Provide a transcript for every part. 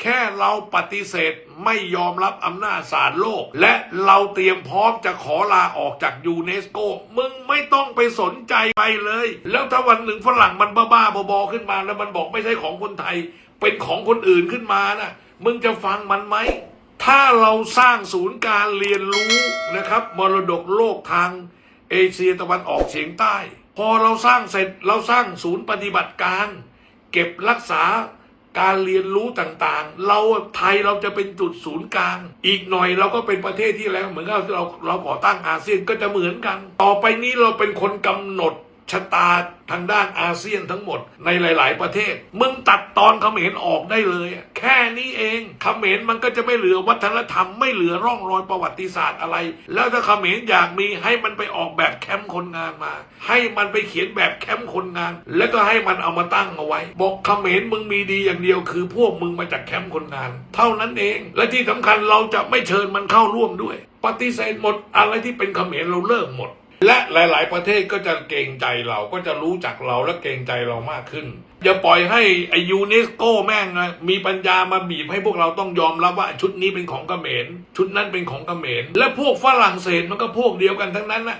แค่เราปฏิเสธไม่ยอมรับอำนาจศาลโลก และเราเตรียมพร้อมจะขอลาออกจากยูเนสโก มึงไม่ต้องไปสนใจไปเลย แล้วถ้าวันหนึ่งฝรั่งมันบ้าๆบอๆขึ้นมา แล้วมันบอกไม่ใช่ของคนไทย เป็นของคนอื่นขึ้นมานะมึงจะฟังมันไหม ถ้าเราสร้างศูนย์การเรียนรู้นะครับ มรดกโลกทางเอเชียตะวันออกเฉียงใต้ พอเราสร้างเสร็จเราสร้างศูนย์ปฏิบัติการ เก็บรักษา การเรียนรู้ต่างๆ เราไทยเราจะเป็นจุดศูนย์กลาง อีกหน่อยเราก็เป็นประเทศที่แล้วเหมือนกับเราเราก่อตั้งอาเซียนก็จะเหมือนกัน ต่อไปนี้เราเป็นคนกำหนด ชะตาทางด้านอาเซียนทั้งหมดในหลาย ๆ ประเทศ มึงตัดตอนเขมรออกได้เลย แค่นี้เองเขมรมันก็จะไม่เหลือวัฒนธรรมไม่เหลือร่องรอยประวัติศาสตร์อะไร แล้วถ้าเขมรอยากมีให้มันไปออกแบบแคมป์คนงานมา ให้มันไปเขียนแบบแคมป์คนงาน แล้วก็ให้มันเอามาตั้งเอาไว้ บอกเขมรมึงมีดีอย่างเดียว คือพวกมึงมาจากแคมป์คนงาน เท่านั้นเอง และที่สำคัญเราจะไม่เชิญมันเข้าร่วมด้วย ปฏิเสธหมดอะไรที่เป็นเขมรเราเลิกหมด และหลาย ๆ ประเทศก็จะเกรงใจเราก็จะรู้จักเราและเกรงใจเรามากขึ้น อย่าปล่อยให้ไอยูเนสโกแม่งนะมีปัญญามาบีบให้พวกเราต้องยอมรับว่าชุดนี้เป็นของเขมรชุดนั้นเป็นของเขมรและพวกฝรั่งเศสมันก็พวกเดียวกันทั้งนั้นนะ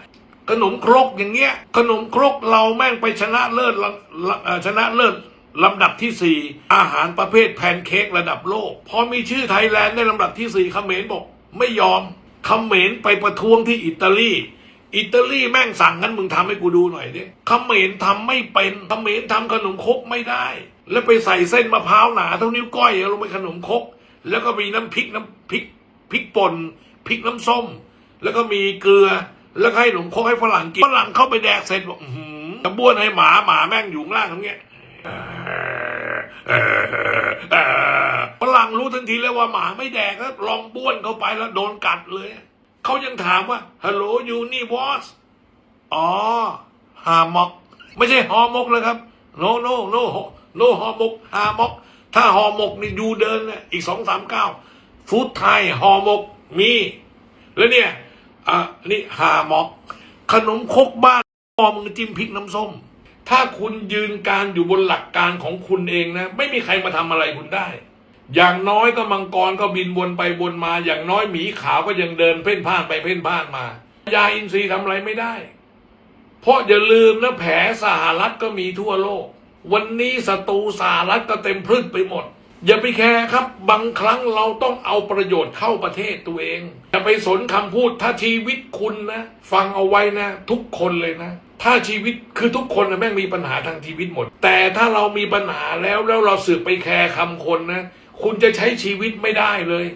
ขนมครกอย่างเงี้ย ขนมครกเราแม่งไปชนะเลิศละละเอ่อชนะเลิศลำดับที่ 4 อาหารประเภทแพนเค้กระดับโลก พอมีชื่อไทยแลนด์ได้ลำดับที่4เขมรบอก ไม่ยอมเขมรไปประท้วงที่อิตาลี อิตาลีแม่งสั่งงั้นมึงทำให้กูดูหน่อยดิเขมรทำไม่เป็นเขมรทำขนมครกไม่ได้ แล้วไปใส่เส้นมะพร้าวหนาเท่านิ้วก้อยลงไปขนมครก แล้วก็มีน้ำพริกน้ำพริกพริกป่นพริกน้ำส้ม แล้วก็มีเกลือ แล้วให้ขนมครกให้ฝรั่งกินฝรั่งเข้าไปแดกเสร็จบอกหือจะบ้วนให้หมาหมาแม่งอยู่ล่างอย่างเงี้ยฝรั่งรู้ทันทีเลยว่าหมาไม่แดกแล้วลองบ้วนเข้าไปแล้วโดนกัดเลย เขายังถามว่าฮัลโหลยูนี่วอสอ๋อฮามอก ไม่ใช่ฮอมกเลยครับโนโนโนโนฮอมกฮามอกถ้าฮอมกนี่ยูเดินนะอีกสองสามเก้าฟูดไทยฮอมกมี แล้วเนี่ยอะนี่ฮามอก ขนมคกบ้านพอมึงจิ้มพริกน้ำส้ม ถ้าคุณยืนการอยู่บนหลักการของคุณเองนะ ไม่มีใครมาทำอะไรคุณได้ อย่างน้อยก็มังกรก็บินวนไปวนมา อย่างน้อยหมีขาวก็ยังเดินเพ่นพ่านไปเพ่นพ่านมา ยาอินทรีย์ทำอะไรไม่ได้ เพราะอย่าลืมนะแผลสหรัฐก็มีทั่วโลก วันนี้ศัตรูสหรัฐก็เต็มพรึดไปหมด อย่าไปแคร์ครับ บางครั้งเราต้องเอาประโยชน์เข้าประเทศตัวเอง อย่าไปสนคำพูดถ้าชีวิตคุณนะ ฟังเอาไว้นะ ทุกคนเลยนะถ้าชีวิตคือทุกคนนะแม่งมีปัญหาทางชีวิตหมด แต่ถ้าเรามีปัญหาแล้วแล้วเราสืบไปแคร์คำคนนะ คุณจะใช้ชีวิตไม่ได้เลย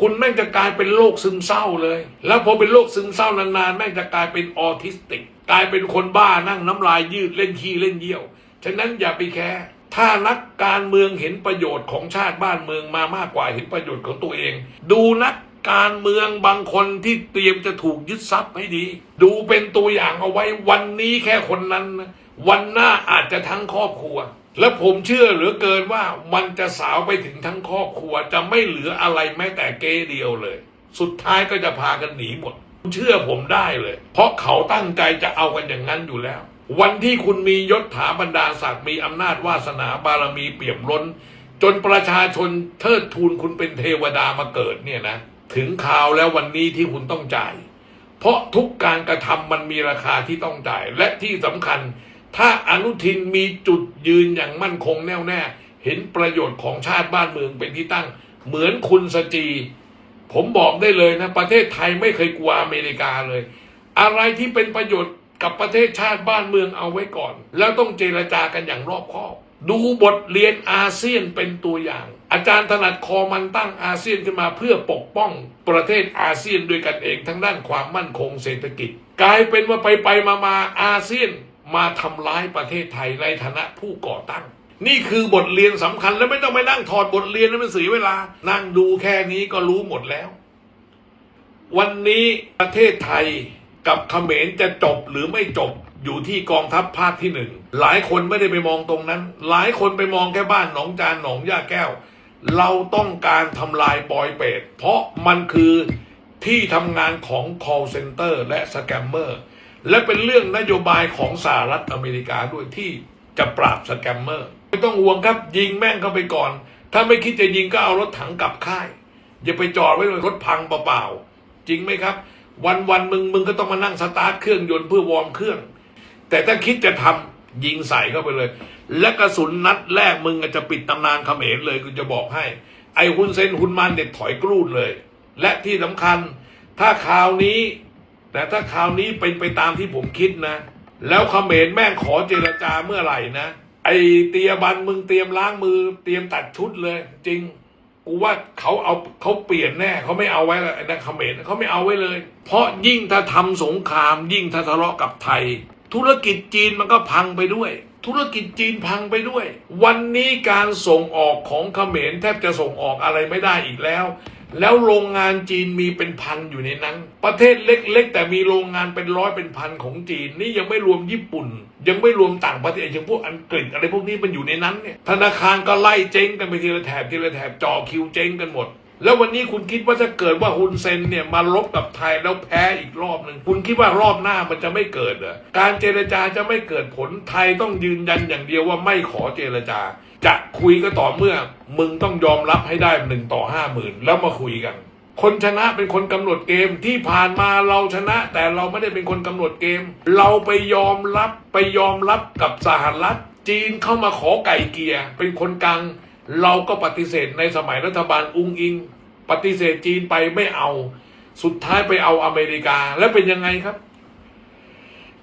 คุณแม่งจะกลายเป็นโรคซึมเศร้าเลย แล้วพอเป็นโรคซึมเศร้านานๆแม่งจะกลายเป็นออทิสติก กลายเป็นคนบ้านั่งน้ำลายยืดเล่นขี้เล่นเยี่ยว ฉะนั้นอย่าไปแคร์ถ้านักการเมืองเห็นประโยชน์ของชาติบ้านเมืองมามากกว่าเห็นประโยชน์ของตัวเอง ดูนักการเมืองบางคนที่เตรียมจะถูกยึดทรัพย์ให้ดี ดูเป็นตัวอย่างเอาไว้วันนี้แค่คนนั้น วันหน้าอาจจะทั้งครอบครัว และผมเชื่อเหลือเกินว่ามันจะสาวไปถึงทั้งครอบครัวจะไม่เหลืออะไรแม้แต่เกเดียวเลย สุดท้ายก็จะพากันหนีหมด เชื่อผมได้เลย เพราะเขาตั้งใจจะเอากันอย่างนั้นอยู่แล้ว วันที่คุณมียศถาบรรดาศักดิ์มีอำนาจวาสนาบารมีเปี่ยมล้น จนประชาชนเทิดทูนคุณเป็นเทวดามาเกิดเนี่ยนะ ถึงข่าวแล้ววันนี้ที่คุณต้องจ่าย เพราะทุกการกระทำมันมีราคาที่ต้องจ่ายและที่สำคัญ ถ้าอนุทินมีจุดยืนอย่างมั่นคงแน่วแน่ เห็นประโยชน์ของชาติบ้านเมืองเป็นที่ตั้ง เหมือนคุณสจี ผมบอกได้เลยนะ ประเทศไทยไม่เคยกลัวอเมริกาเลย อะไรที่เป็นประโยชน์กับประเทศชาติบ้านเมืองเอาไว้ก่อน แล้วต้องเจรจากันอย่างรอบคอบ ดูบทเรียนอาเซียนเป็นตัวอย่าง อาจารย์ถนัดคอมันตั้งอาเซียนขึ้นมาเพื่อปกป้องประเทศอาเซียนด้วยกันเองทั้งด้านความมั่นคงเศรษฐกิจ กลายเป็นว่าไปไปมามาอาเซียน มาทำร้ายประเทศไทยในฐานะผู้ก่อตั้ง นี่คือบทเรียนสำคัญแล้วไม่ต้องไปนั่งถอดบทเรียนนั้นมันเสียเวลา นั่งดูแค่นี้ก็รู้หมดแล้ว วันนี้ประเทศไทยกับเขมรจะจบหรือไม่จบอยู่ที่กองทัพภาคที่หนึ่งหลายคนไม่ได้ไปมองตรงนั้น หลายคนไปมองแค่บ้านหนองจานหนองย่าแก้ว เราต้องการทำลายปอยเปรตเพราะมันคือที่ทำงานของ call center และส และเป็นเรื่องนโยบายของสหรัฐอเมริกาด้วยที่จะปราบสแกมเมอร์ ไม่ต้องห่วงครับยิงแม่งเข้าไปก่อน ถ้าไม่คิดจะยิงก็เอารถถังกลับค่าย อย่าไปจอดไว้เลยรถพังเปล่าๆจริงไหมครับ วันวันมึงมึงก็ต้องมานั่งสตาร์ทเครื่องยนต์เพื่อวอร์มเครื่อง แต่ถ้าคิดจะทำยิงใส่เข้าไปเลย และกระสุนนัดแรกมึงอาจจะปิดตำนานเขมรเลยกูจะบอกให้ ไอ้ฮุนเซนฮุนมันเด็ดถอยกรูดเลย และที่สำคัญถ้าคราวนี้ แต่ถ้าคราวนี้เป็นไปตามที่ผมคิดนะ แล้วเขมรแม่งขอเจรจาเมื่อไหร่นะ ไอเตียบันมึงเตรียมล้างมือ เตรียมตัดชุดเลย จริงกูว่าเขาเอาเขาเปลี่ยนแน่เขาไม่เอาไว้แล้วไอ้นักเขมรเขาไม่เอาไว้เลย เพราะยิ่งถ้าทำสงคราม ยิ่งถ้าทะเลาะกับไทย ธุรกิจจีนมันก็พังไปด้วย ธุรกิจจีนพังไปด้วย วันนี้การส่งออกของเขมรแทบจะส่งออกอะไรไม่ได้อีกแล้ว แล้วโรงงานจีนมีเป็นพันอยู่ในนั้น ประเทศเล็กๆ แต่มีโรงงานเป็นร้อยเป็นพันของจีน นี่ยังไม่รวมญี่ปุ่น ยังไม่รวมต่างประเทศอย่างพวกอังกฤษอะไรพวกนี้มันอยู่ในนั้นเนี่ยธนาคารก็ไล่เจ๊งกันไปทีละแถบทีละแถบจ่อคิวเจ๊งกันหมด แล้ววันนี้คุณคิดว่าถ้าเกิดว่าฮุนเซนเนี่ยมาลบกับไทยแล้วแพ้อีกรอบหนึ่งคุณคิดว่ารอบหน้ามันจะไม่เกิดเหรอการเจรจาจะไม่เกิดผลไทยต้องยืนยันอย่างเดียวว่าไม่ขอเจรจา จะคุยก็ต่อเมื่อ มึงต้องยอมรับให้ได้หนึ่งต่อห้าหมื่นแล้วมาคุยกัน คนชนะเป็นคนกำหนดเกมที่ผ่านมาเราชนะ แต่เราไม่ได้เป็นคนกำหนดเกม เราไปยอมรับไปยอมรับกับสหรัฐจีนเข้ามาขอไก่เกียร์เป็นคนกลาง เราก็ปฏิเสธในสมัยรัฐบาลอุงอิง ปฏิเสธจีนไปไม่เอา สุดท้ายไปเอาอเมริกาแล้วเป็นยังไงครับ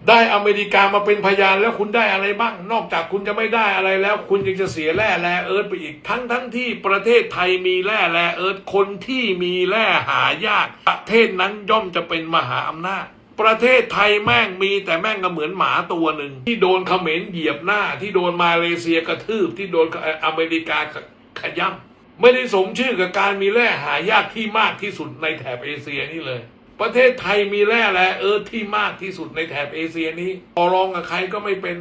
ได้อเมริกามาเป็นพยานแล้วคุณได้อะไรบ้าง นอกจากคุณจะไม่ได้อะไรแล้ว คุณยังจะเสียแร่แร่เอิร์ธไปอีกทั้งทั้งที่ประเทศไทยมีแร่แร่เอิร์ธคนที่มีแร่หายากประเทศนั้นย่อมจะเป็นมหาอำนาจ ประเทศไทยแม่งมีแต่แม่งก็เหมือนหมาตัวหนึ่ง ที่โดนเขมรเหยียบหน้า ที่โดนมาเลเซียกระทืบที่โดนอเมริกาขย่ำไม่ได้สมชื่อกับการมีแร่หายากที่มากที่สุดในแถบเอเชียนี่เลย ประเทศไทยมีแร่แร่เอิร์ธที่มากที่สุดในแถบเอเชียนี้ต่อรองกับใครก็ไม่เป็น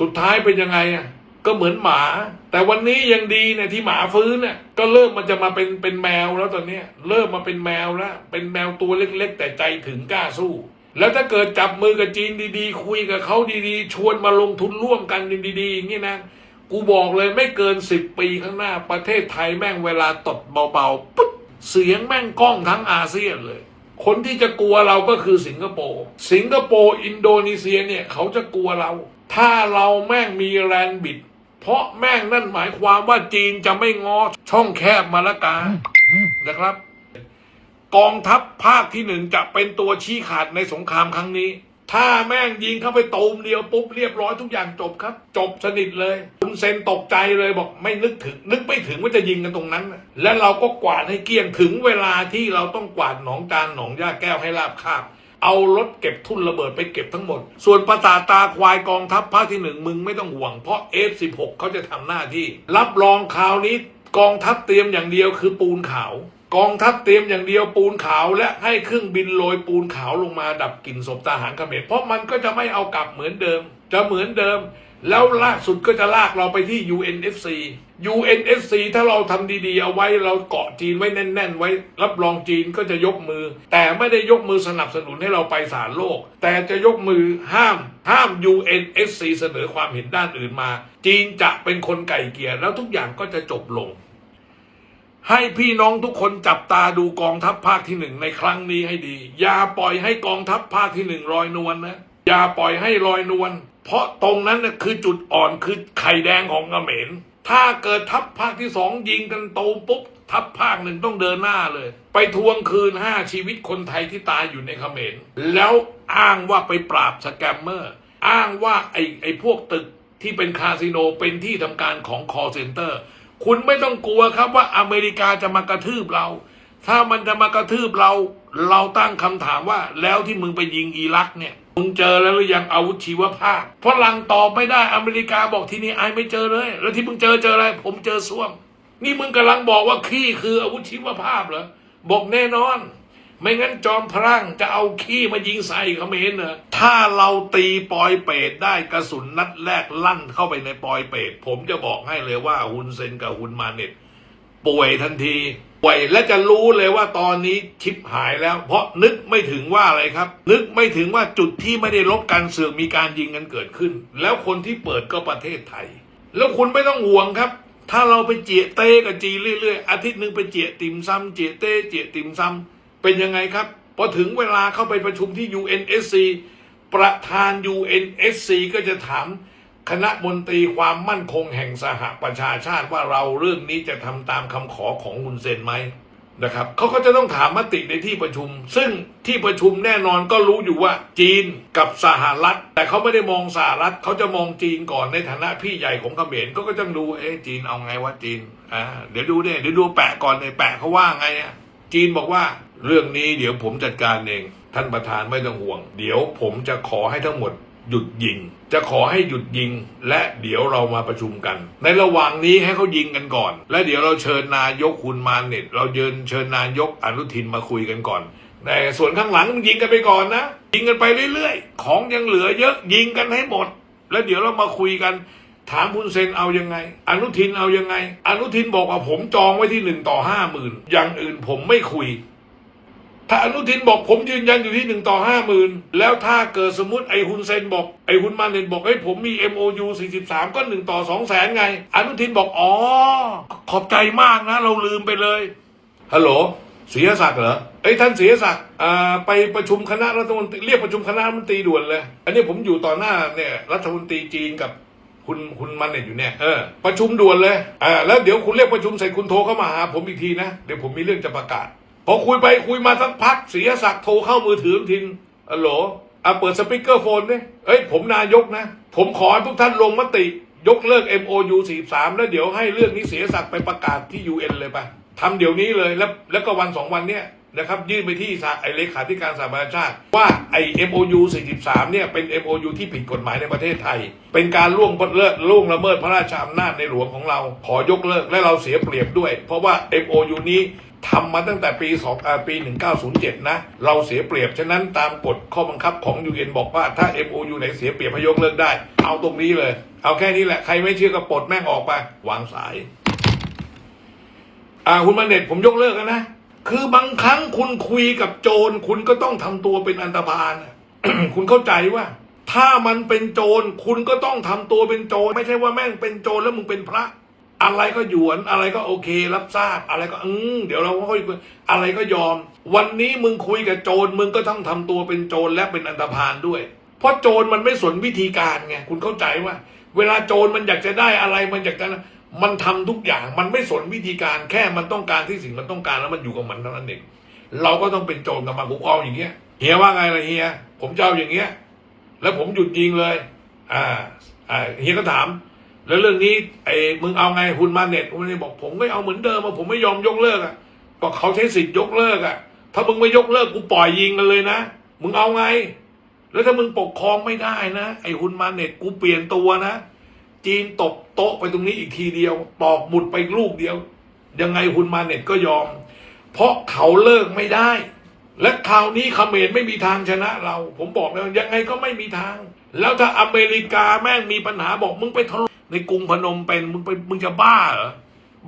สุดท้ายเป็นยังไงอะ ก็เหมือนหมา แต่วันนี้ยังดีเนี่ยที่หมาฟื้นเนี่ยก็เริ่มมันจะมาเป็นเป็นแมวแล้วตอนนี้เริ่มมาเป็นแมวแล้ว เป็นแมวตัวเล็ก ๆ แต่ใจถึงกล้าสู้ แล้วถ้าเกิดจับมือกับจีนดีๆ คุยกับเขาดีๆ ชวนมาลงทุนร่วมกันดีๆอย่างนี้นะกูบอกเลยไม่เกินสิบปีข้างหน้า ประเทศไทยแม่งเวลาตดเบาๆปุ๊บเสียงแม่งก้องทั้งอาเซียนเลย คนที่จะกลัวเราก็คือสิงคโปร์สิงคโปร์อินโดนีเซียเนี่ยเขาจะกลัวเรา ถ้าเราแม่งมีแรนบิด เพราะแม่งนั่นหมายความว่าจีนจะไม่งอช่องแคบมาละกานะครับ กองทัพภาคที่หนึ่งจะเป็นตัวชี้ขาดในสงครามครั้งนี้ ถ้าแม่งยิงเข้าไปตูมเดียวปุ๊บเรียบร้อยทุกอย่างจบครับ จบสนิทเลยคุณเซนตกใจเลยบอกไม่นึกถึง นึกไม่ถึงว่าจะยิงกันตรงนั้นน่ะและเราก็กวาดให้เกลี้ยงถึงเวลาที่เราต้องกวาดหนองจานหนองย่าแก้วให้ราบคาบ เอารถเก็บทุ่นระเบิดไปเก็บทั้งหมด ส่วนประสาตาควายกองทัพภาคที่หนึ่งมึงไม่ต้องห่วง เพราะ F16 เขาจะทำหน้าที่ รับรองคราวนี้กองทัพเตรียมอย่างเดียวคือปูนขาว กองทัพเตรียมอย่างเดียวปูนขาวและให้เครื่องบินโรยปูนขาวลงมาดับกลิ่นศพทหารเขมรเพราะมันก็จะไม่เอากลับเหมือนเดิม จะเหมือนเดิม แล้วล่าสุดก็จะลากเราไปที่ UNFC UNFC ถ้าเราทำดีๆ เอาไว้เราเกาะจีนไว้แน่น ๆ ไว้ รับรองจีนก็จะยกมือ แต่ไม่ได้ยกมือสนับสนุนให้เราไปศาลโลก แต่จะยกมือห้ามห้าม UNFC เสนอความเห็นด้านอื่นมา จีนจะเป็นคนไก่เกียร์แล้วทุกอย่างก็จะจบลง ให้พี่น้องทุกคนจับตาดูกองทัพภาคที่หนึ่งในครั้งนี้ให้ดี อย่าปล่อยให้กองทัพภาคที่หนึ่งลอยนวลนะอย่าปล่อยให้ลอยนวล เพราะตรงนั้นนะคือจุดอ่อนคือไข่แดงของเขมรถ้าเกิดทัพภาคที่สองยิงกันโตมปุ๊บ ทัพภาคหนึ่งต้องเดินหน้าเลย ไปทวงคืนห้าชีวิตคนไทยที่ตายอยู่ในเขมรแล้วอ้างว่าไปปราบสแกมเมอร์ อ้างว่าไอ้ไอ้พวกตึกที่เป็นคาสิโนเป็นที่ทำการของคอเซ็นเตอร์คุณไม่ต้องกลัวครับว่าอเมริกาจะมากระทืบเรา ถ้ามันจะมากระทืบเรา เราตั้งคำถามว่าแล้วที่มึงไปยิงอิรักเนี่ย มึงเจอแล้วหรือยังอาวุธชีวภาพฝรั่งตอบไม่ได้อเมริกาบอกที่นี่ไอไม่เจอเลย แล้วที่มึงเจอเจออะไร ผมเจอส้วม นี่มึงกำลังบอกว่าขี้คืออาวุธชีวภาพเหรอบอกแน่นอน ไม่งั้นจอมพลังจะเอาขี้มายิงใส่เขมรเหรอถ้าเราตีปอยเปรตได้กระสุนนัดแรกลั่นเข้าไปในปอยเปรตผมจะบอกให้เลยว่าฮุนเซนกับฮุนมาเน็ตป่วยทันที ป่วยและจะรู้เลยว่าตอนนี้ชิปหายแล้ว เพราะนึกไม่ถึงว่าอะไรครับ นึกไม่ถึงว่าจุดที่ไม่ได้ลบการเสือกมีการยิงกันเกิดขึ้น แล้วคนที่เปิดก็ประเทศไทย แล้วคุณไม่ต้องห่วงครับ ถ้าเราไปเจียเต้กับจีเรื่อยๆอาทิตย์หนึ่งไปเจียติ่มซ้ำเจียเต้เจียติ่มซ้ำเป็นยังไงครับพอถึงเวลาเข้าไปประชุมที่ UNSC ประธาน UNSC ก็จะถาม คณะมนตรีความมั่นคงแห่งสหประชาชาติว่าเราเรื่องนี้จะทำตามคำขอของฮุนเซนไหมนะครับเขาก็จะต้องถามมติในที่ประชุม ซึ่งที่ประชุมแน่นอนก็รู้อยู่ว่าจีนกับสหรัฐ แต่เขาไม่ได้มองสหรัฐเขาจะมองจีนก่อนในฐานะพี่ใหญ่ของเขมรก็ก็ต้องดูเอ๊ะจีนเอาไงวะจีนอ่าเดี๋ยวดูเนี่ยเดี๋ยวดูแปะก่อนเนี่ยแปะเขาว่าไงอะจีนบอกว่าเรื่องนี้เดี๋ยวผมจัดการเอง ท่านประธานไม่ต้องห่วง เดี๋ยวผมจะขอให้ทั้งหมด หยุดยิง จะขอให้หยุดยิง และเดี๋ยวเรามาประชุมกัน ในระหว่างนี้ให้เขายิงกันก่อน และเดี๋ยวเราเชิญนายกคุณมาเน็ต เราเชิญเชิญนายกอนุทินมาคุยกันก่อนแต่ส่วนข้างหลังยิงกันไปก่อนนะยิงกันไปเรื่อยๆ ของยังเหลือเยอะยิงกันให้หมด แล้วเดี๋ยวเรามาคุยกันถามคุณเซนเอายังไง อนุทินเอายังไง อนุทินบอกว่าผมจองไว้ที่หนึ่งต่อห้าหมื่นอย่างอื่นผมไม่คุย ถ้าอนุทินบอกผมยืนยันอยู่ที่หนึ่งต่อห้าหมื่นแล้วถ้าเกิดสมมติไอ้ฮุนเซนบอกไอ้ฮุนมาเนตบอกไอ้ยผมมี MOU 43 ก็หนึ่งต่อสองแสนไง อนุทินบอกอ๋อขอบใจมากนะ เราลืมไปเลยฮัลโหลเสียศักดิ์เหรอไอ้ยท่านเสียศักดิ์อ่าไปประชุมคณะรัฐมนตรีเรียกประชุมคณะรัฐมนตรีด่วนเลย อันนี้ผมอยู่ต่อหน้าเนี่ยรัฐมนตรีจีนกับคุณคุณมันเนี่ยอยู่เนี่ยเออประชุมด่วนเลยอ่าแล้วเดี๋ยวคุณเรียกประชุมเสร็จคุณโทรเข้ามาหาผมอีกทีนะ เดี๋ยวผมมีเรื่องจะประกาศ พอคุยไปคุยมาสักพักเสียศักดิ์โทรเข้ามือถือทินอัลโหลอะเปิดสปีกเกอร์โฟนดิเอ้ย ผมนายกนะ ผมขอให้ทุกท่านลงมติ ยกเลิก MOU 43 แล้วเดี๋ยวให้เรื่องนี้เสียศักดิ์ไปประกาศที่ UN เลยไปทำเดี๋ยวนี้เลยแล้วแล้วก็วันสองวันเนี้ย นะครับยื่นไปที่ไอเลขาธิการสหประชาชาติ ว่าไอ MOU 43 เนี่ยเป็น MOU ที่ผิดกฎหมายในประเทศไทย เป็นการล่วงเลิกล่วงละเมิดพระราชอำนาจในหลวงของเรา ขอยกเลิกและเราเสียเปรียบด้วย เพราะว่า MOU นี้ทำมาตั้งแต่ปี2อ่าปี 1907 นะ เราเสียเปรียบ ฉะนั้นตามกฎข้อบังคับของ UN บอกว่าถ้า MOU ไหนเสียเปรียบให้ยกเลิกได้ เอาตรงนี้เลย เอาแค่นี้แหละ ใครไม่เชื่อก็ปลดแม่งออกไป วางสาย อ่าคุณมาเน็ตผมยกเลิกแล้วนะ คือบางครั้งคุณคุยกับโจรคุณก็ต้องทำตัวเป็นอันตพาลคุณเข้าใจว่า ถ้ามันเป็นโจรคุณก็ต้องทำตัวเป็นโจรไม่ใช่ว่าแม่งเป็นโจรแล้วมึงเป็นพระ อะไรก็หยวนอะไรก็โอเค รับทราบ อะไรก็อืมเดี๋ยวเราค่อยอะไรก็ยอม วันนี้มึงคุยกับโจรมึงก็ต้องทำตัวเป็นโจรและเป็นอันตพาลด้วย เพราะโจรมันไม่สนวิธีการไงคุณเข้าใจว่า เวลาโจรมันอยากจะได้อะไรมันอยากจะ มันทำทุกอย่างมันไม่สนวิธีการแค่มันต้องการที่สิ่งมันต้องการแล้วมันอยู่กับมันเท่านั้นเองเราก็ต้องเป็นโจรกับมันผมเอาอย่างเงี้ยเฮียว่าไงล่ะเฮียผมจะเอาอย่างเงี้ย แล้วผมหยุดยิงเลย อ่าอ่าเฮียก็ถาม แล้วเรื่องนี้ไอ้มึงเอาไงคุณมาเน็ตคุณมาเน็ตบอกผมไม่เอาเหมือนเดิมอะผมไม่ยอมยกเลิกอะก็เขาใช้สิทธิ์ยกเลิกอะถ้ามึงไม่ยกเลิกกูปล่อยยิงกันเลยนะมึงเอาไง แล้วถ้ามึงปกครองไม่ได้นะไอ้ฮุนมาเน็ตกูเปลี่ยนตัวนะ จีนตบโต๊ะไปตรงนี้อีกทีเดียว ตอกหมุดไปลูกเดียว ยังไงฮุนมาเน็ตก็ยอม เพราะเขาเลิกไม่ได้ และคราวนี้เขมรไม่มีทางชนะเรา ผมบอกแล้วยังไงก็ไม่มีทาง แล้วถ้าอเมริกาแม่งมีปัญหาบอกมึงไปถล่มในกรุงพนมเป็นมึงไปมึงจะบ้าเหรอ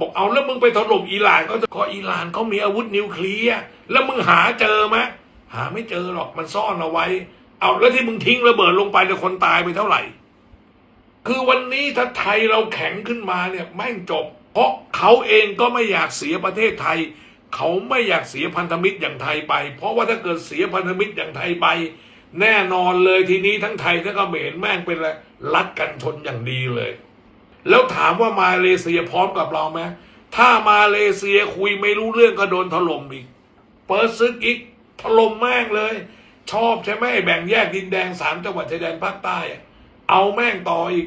บอกเอาแล้วมึงไปถล่มอิหร่านก็ก็อิหร่านเขามีอาวุธนิวเคลียร์แล้วมึงหาเจอไหมหาไม่เจอหรอกมันซ่อนเอาไว้ เอาแล้วที่มึงทิ้งระเบิดลงไปเนี่คนตายไปเท่าไหร่ คือวันนี้ถ้าไทยเราแข็งขึ้นมาเนี่ยแม่งจบ เพราะเขาเองก็ไม่อยากเสียประเทศไทย เขาไม่อยากเสียพันธมิตรอย่างไทยไป เพราะว่าถ้าเกิดเสียพันธมิตรอย่างไทยไป แน่นอนเลยทีนี้ทั้งไทยทั้งเขมรแม่งเป็นอะไรรัดกันชนอย่างดีเลย แล้วถามว่ามาเลเซียพร้อมกับเราไหมถ้ามาเลเซียคุยไม่รู้เรื่องก็โดนถล่มอีก เปิดซึกอีกถล่มแม่งเลย ชอบใช่ไหมแบ่งแยกดินแดงสามจังหวัดชายแดนภาคใต้ เอาแม่งต่ออีก